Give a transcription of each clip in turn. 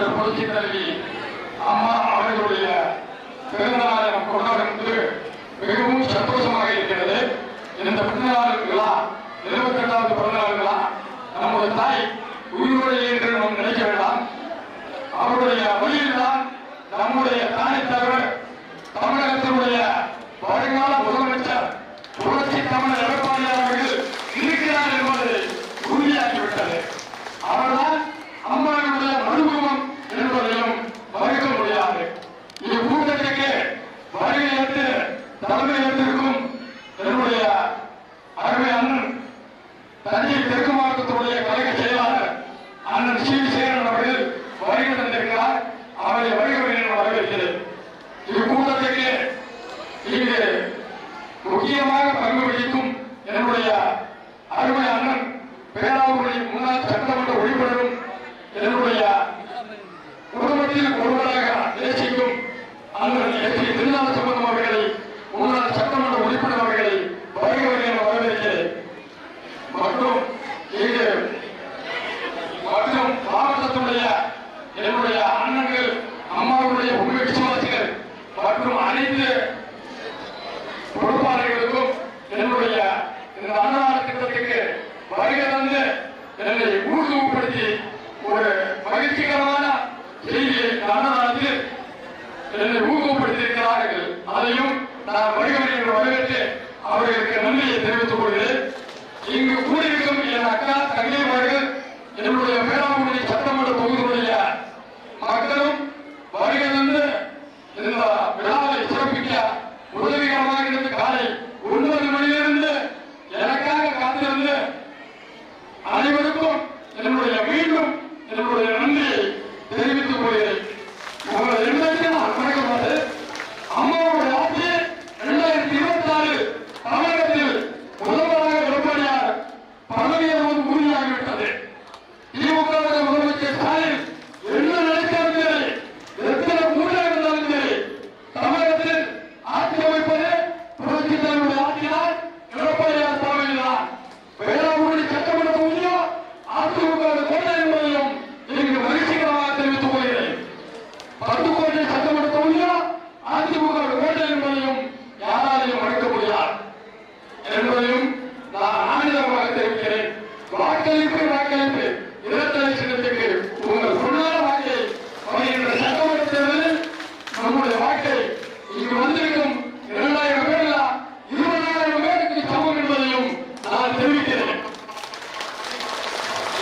Doctor புரட்சி தலைவி அம்மா அவர்களுடைய பிறந்தநாளை நாம் கொண்டாடுவது மிகவும் சந்தோஷமாக தலைமை ஏற்றிருக்கும் என்னுடைய அருமை அண்ணன் தஞ்சை தெற்கு மாவட்டத்துடைய கழக செயலாளர் அண்ணன் சி. சேரன் அவர்கள் வருகை தந்திருக்கிறார். அவரை வருகை வரவேற்கிறேன். இது இக்கூட்டத்திற்கு இங்கு முக்கியமாக பங்கு வகிக்கும் என்னுடைய அருமை அண்ணன் பேராவூரின் முன்னாள் சட்டமன்ற உறுப்பினரும் என்னுடைய குடும்பத்தில் ஒருவராக நேசிக்கும் அண்ணன் எஸ். திருநாள சம்பந்தம் அவர்களை முன்னாள் சட்டமன்ற உறுப்பினர் அவர்களை வருகை என வரவேற்கிறேன் மற்றும் இங்கு மற்றும் மாவட்டத்துடைய என்னுடைய அண்ணன்கள் அம்மாவுடைய உண்மை விசுவாசிகள் மற்றும் அனைத்து பொறுப்பாளர்களுக்கும் என்னுடைய இந்த அன்னதான திட்டத்துக்கு வருகை தந்து என்னை ஒரு மகிழ்ச்சிகரமான செய்தியை இந்த அன்னதானத்தில் என்னை ஊக்கப்படுத்தியிருக்கிறார்கள். அதையும் நான் வடிவமைப்பு வரவேற்று அவர்களுக்கு நன்றியை தெரிவித்துக் கொள்கிறேன். இங்கு கூடியிருக்கும் என் அக்கா தங்கைமார்கள் என்னுடைய பேராங்குடி சட்டமன்ற தொகுதியுடைய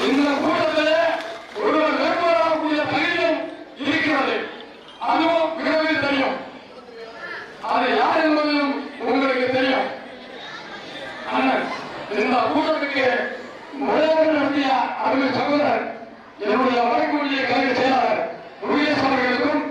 இந்த கூட்டத்திலே ஒருவர் வேட்பாளராகக்கூடிய தகுதியும் இருக்கிறது. அதுவும் விரைவில் தெரியும். அது யார் என்பதும் உங்களுக்கு தெரியும். அண்ணன் இந்த கூட்டத்துக்கு முறையாக நடத்திய அருமை சகோதரர் என்னுடைய வடக்குடிய கழக செயலாளர் முருகேஷ் அவர்களுக்கும்